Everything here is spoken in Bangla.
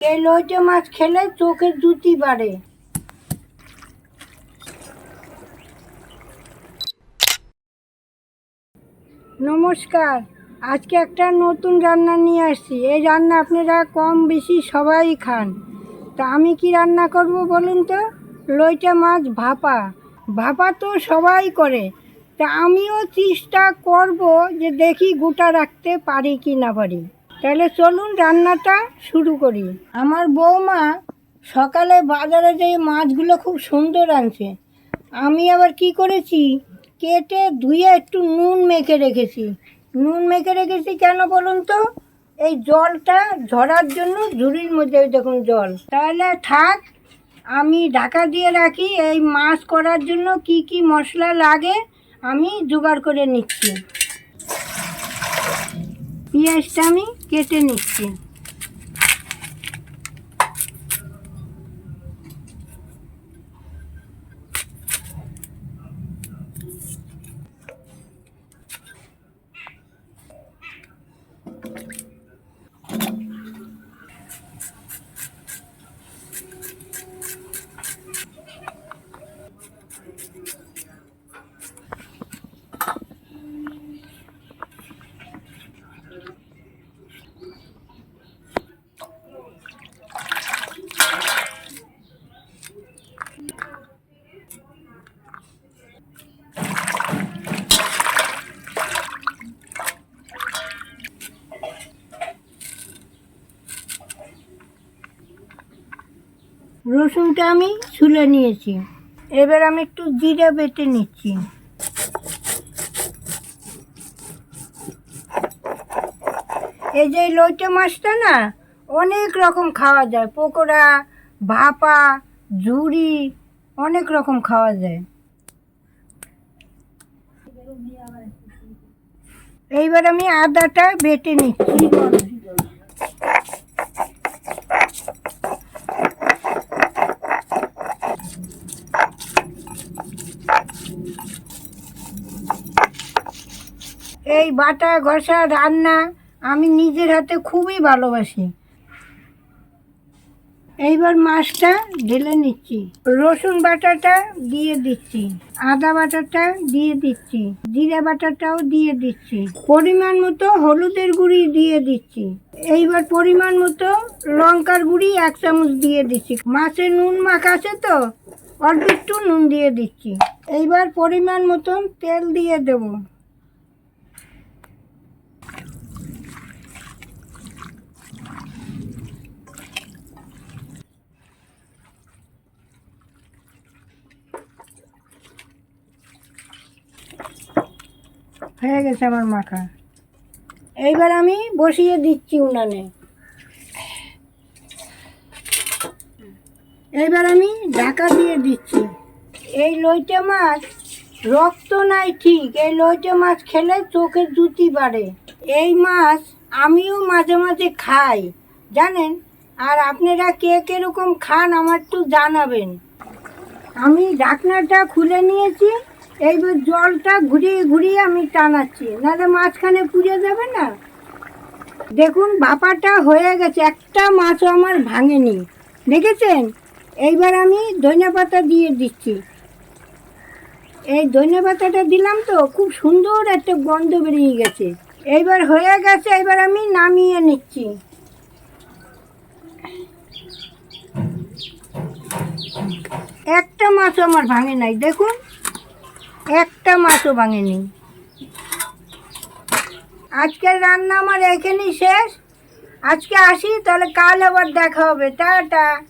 এই লইটে মাছ খেলে চোখের জুতি বাড়ে। নমস্কার, আজকে একটা নতুন রান্না নিয়ে আসছি। এই রান্না আপনারা কম বেশি সবাই খান। তা আমি কি রান্না করব বলুন তো? লইটা মাছ ভাপা। ভাপা তো সবাই করে। তা আমিও চেষ্টা করব যে দেখি গোটা রাখতে পারি কি না পারি। তাহলে চলুন রান্নাটা শুরু করি। আমার বৌমা সকালে বাজারে যে মাছগুলো খুব সুন্দর আনছে, আমি আবার কি করেছি, কেটে ধুয়ে একটু নুন মেখে রেখেছি। নুন মেখে রেখেছি কেন বলুন তো? এই জলটা ঝরার জন্য ঝুড়ির মধ্যে দেখুন জল। তাহলে থাক, আমি ঢাকা দিয়ে রাখি, এই মাছ করার জন্য কি কি মশলা লাগে আমি জোগাড় করে নিচ্ছি। পেঁয়াজটা আমি কেটে নিচ্ছি। রসুনটা আমি ছুলে নিয়েছি। এবার আমি একটু জিরে বেটে নিচ্ছি। এই যে লইটে মাছটা না, অনেক রকম খাওয়া যায়। পকোড়া, ভাপা ঝুড়ি অনেক রকম খাওয়া যায়। এইবার আমি আদাটা বেটে নিচ্ছি। এই বাটা ঘষা রান্না আমি নিজের হাতে খুবই ভালোবাসি। এইবার মাছটা ঢেলে নিচ্ছি। রসুন বাটাটা দিয়ে দিচ্ছি। আদা বাটাটা দিয়ে দিচ্ছি। জিরা বাটাটাও দিয়ে দিচ্ছি। পরিমাণ মতো হলুদের গুঁড়ি দিয়ে দিচ্ছি। এইবার পরিমাণ মতো লঙ্কার গুঁড়ি এক চামচ দিয়ে দিচ্ছি। মাছে নুন মাখ আছে তো, অল্প একটু নুন দিয়ে দিচ্ছি। এইবার পরিমাণ মতন তেল দিয়ে দেবো। হয়ে গেছে আমার মাখা। এইবার আমি বসিয়ে দিচ্ছি উনানে। এইবার আমি ঢাকা দিয়ে দিচ্ছি। এই লইটে মাছ রক্ত নাই ঠিক। এই লইটে মাছ খেলে চোখের জুতি বাড়ে। এই মাছ আমিও মাঝে মাঝে খাই। জানেন? আর আপনারা কে কীরকম খান আমার একটু জানাবেন। আমি ঢাকনাটা খুলে নিয়েছি। এইবার জলটা ঘুরিয়ে ঘুরিয়ে আমি টানাচ্ছি। নাহলে মাঝখানে পুড়ে যাবে না। দেখুন ভাপাটা হয়ে গেছে। একটা মাছও আমার ভাঙেনি। দেখেছেন? এইবার আমি ধনিয়া পাতা দিয়ে দিচ্ছি। এই ধনিয়া পাতাটা দিলাম তো, খুব সুন্দর একটা গন্ধ বেরিয়ে গেছে। এইবার হয়ে গেছে এবার আমি নামিয়ে নিচ্ছি। একটা মাছও আমার ভাঙে নাই। দেখুন। একটা মাছও ভাঙেনি। আজকের রান্না আমার এখানেই শেষ। আজকে আসি, তাহলে কাল আবার দেখা হবে। টাটা।